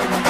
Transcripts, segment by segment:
Thank you.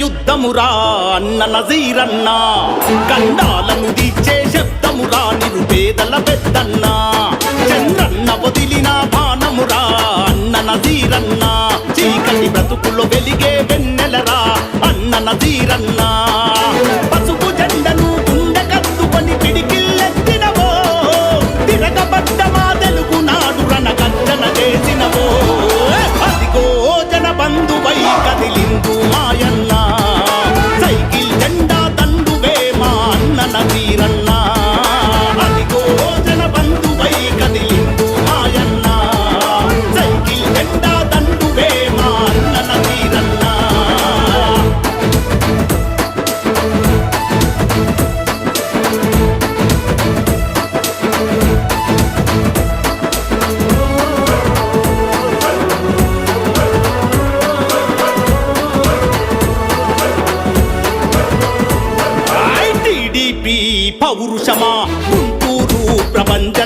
యుద్ధమురా అన్న నజీరన్న. కండాలను దీచే శబ్దమురా నిరుపేదల పెద్దన్న.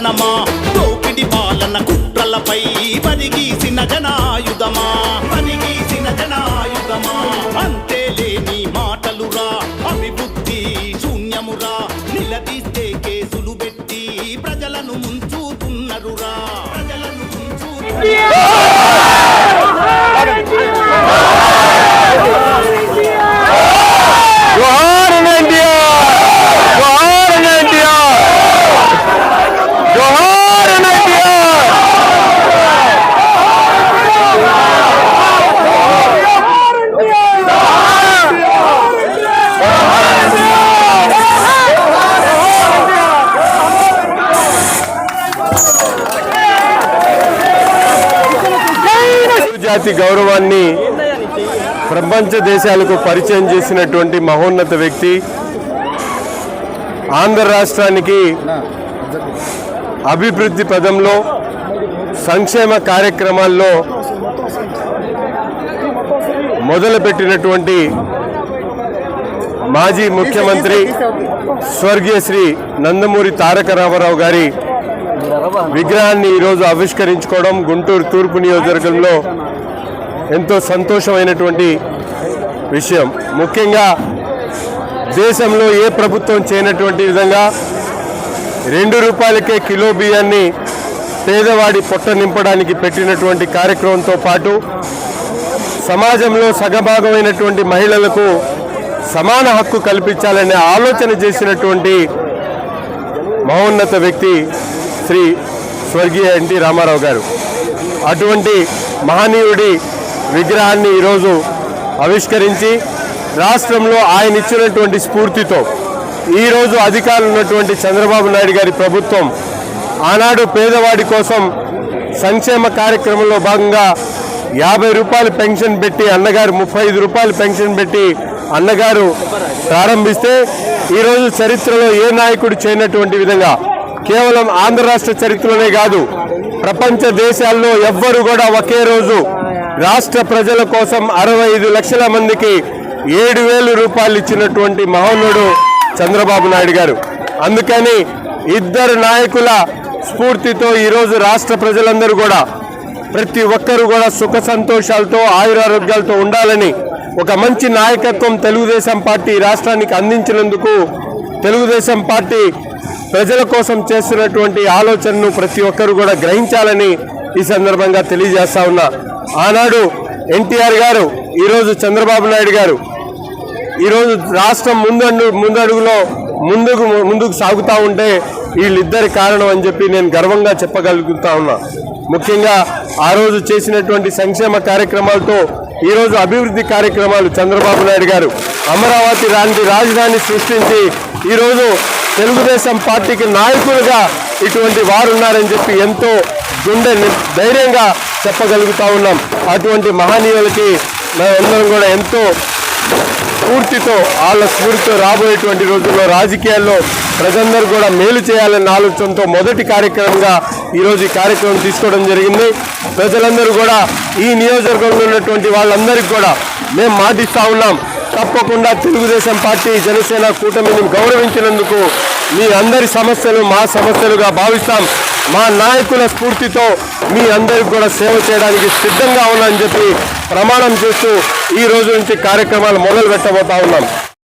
ప్రభంజనమా దోపిడి పాలన కుట్రలపై పరిగీసిన జనాయుధమా? పరిగీసిన జనాయుధమా? అంతే లేని మాటలురా అభివృద్ధి శూన్యమురా. నిలదీస్తే కేసులు పెట్టి ప్రజలను ముంచుతున్నరురా. ప్రజలను ముంచు జోహార్ ఎన్టీఆర్ జోహార్ ఎన్టీఆర్ జోహార్ ఎన్టీఆర్ జాతి గౌరవాన్ని ప్రపంచ దేశాలకు పరిచయం చేసినటువంటి మహోన్నత వ్యక్తి ఆంధ్ర రాష్ట్రానికి అభివృద్ధి పదంలో సంక్షేమ కార్యక్రమాల్లో మొదలుపెట్టినటువంటి మాజీ ముఖ్యమంత్రి స్వర్గీయ శ్రీ నందమూరి తారక రామారావు గారి విగ్రహాన్ని ఈరోజు ఆవిష్కరించుకోవడం గుంటూరు తూర్పు నియోజకవర్గంలో ఎంతో సంతోషమైనటువంటి విషయం. ముఖ్యంగా దేశంలో ఏ ప్రభుత్వం చేయనటువంటి విధంగా రెండు రూపాయలకే కిలో బియ్యాన్ని పేదవాడి పొట్ట నింపడానికి పెట్టినటువంటి కార్యక్రమంతో పాటు సమాజంలో సగభాగమైనటువంటి మహిళలకు సమాన హక్కు కల్పించాలనే ఆలోచన చేసినటువంటి మహోన్నత వ్యక్తి శ్రీ స్వర్గీయ ఎన్టీ రామారావు గారు. అటువంటి మహనీయుడి విగ్రహాన్ని ఈరోజు ఆవిష్కరించి రాష్ట్రంలో ఆయన ఇచ్చినటువంటి స్ఫూర్తితో ఈరోజు అధికారులు ఉన్నటువంటి చంద్రబాబు నాయుడు గారి ప్రభుత్వం ఆనాడు పేదవాడి కోసం సంక్షేమ కార్యక్రమంలో భాగంగా యాభై రూపాయలు పెన్షన్ పెట్టి అన్నగారు ముప్పై ఐదు రూపాయలు పెన్షన్ పెట్టి అన్నగారు ప్రారంభిస్తే ఈరోజు చరిత్రలో ఏ నాయకుడు చేయనటువంటి విధంగా కేవలం ఆంధ్ర రాష్ట్ర చరిత్రలోనే కాదు ప్రపంచ దేశాల్లో ఎవ్వరు కూడా ఒకే రోజు రాష్ట్ర ప్రజల కోసం అరవై ఐదు లక్షల మందికి ఏడు రూపాయలు ఇచ్చినటువంటి మహోన్నతుడు చంద్రబాబు నాయుడు గారు. అందుకని ఇద్దరు నాయకుల స్ఫూర్తితో ఈరోజు రాష్ట్ర ప్రజలందరూ కూడా ప్రతి ఒక్కరూ కూడా సుఖ సంతోషాలతో ఆయురారోగ్యాలతో ఉండాలని ఒక మంచి నాయకత్వం తెలుగుదేశం పార్టీ రాష్ట్రానికి అందించినందుకు తెలుగుదేశం పార్టీ ప్రజల కోసం చేస్తున్నటువంటి ఆలోచనను ప్రతి ఒక్కరు కూడా గ్రహించాలని ఈ సందర్భంగా తెలియజేస్తా ఉన్నా. ఆనాడు ఎన్టీఆర్ గారు ఈరోజు చంద్రబాబు నాయుడు గారు ఈరోజు రాష్ట్రం ముందండు ముందడుగులో ముందుకు ముందుకు సాగుతూ ఉంటే వీళ్ళిద్దరి కారణం అని చెప్పి నేను గర్వంగా చెప్పగలుగుతా ఉన్నా. ముఖ్యంగా ఆ రోజు చేసినటువంటి సంక్షేమ కార్యక్రమాలతో ఈరోజు అభివృద్ధి కార్యక్రమాలు చంద్రబాబు నాయుడు గారు అమరావతి లాంటి రాజధాని సృష్టించి ఈరోజు తెలుగుదేశం పార్టీకి నాయకులుగా ఇటువంటి వారు ఉన్నారని చెప్పి ఎంతో గుండె ధైర్యంగా చెప్పగలుగుతా ఉన్నాం. అటువంటి మహనీయులకి మేమందరం కూడా ఎంతో స్ఫూర్తితో వాళ్ళ స్ఫూర్తితో రాబోయేటువంటి రోజుల్లో రాజకీయాల్లో ప్రజలందరూ కూడా మేలు చేయాలన్న ఆలోచనతో మొదటి కార్యక్రమంగా ఈరోజు ఈ కార్యక్రమం తీసుకోవడం జరిగింది. ప్రజలందరూ కూడా ఈ నియోజకవర్గంలో ఉన్నటువంటి వాళ్ళందరికీ కూడా మేము మాటిస్తూ ఉన్నాం. తప్పకుండా తెలుగుదేశం పార్టీ జనసేన కూటమిని గౌరవించినందుకు మీ అందరి సమస్యలు మా సమస్యలుగా భావిస్తాం. మా నాయకుల స్ఫూర్తితో మీ అందరికి కూడా సేవ చేయడానికి సిద్ధంగా ఉన్నామని చెప్పి ప్రమాణం చేస్తూ ఈ రోజు నుంచి కార్యక్రమాలు మొదలు పెట్టబోతా ఉన్నాం.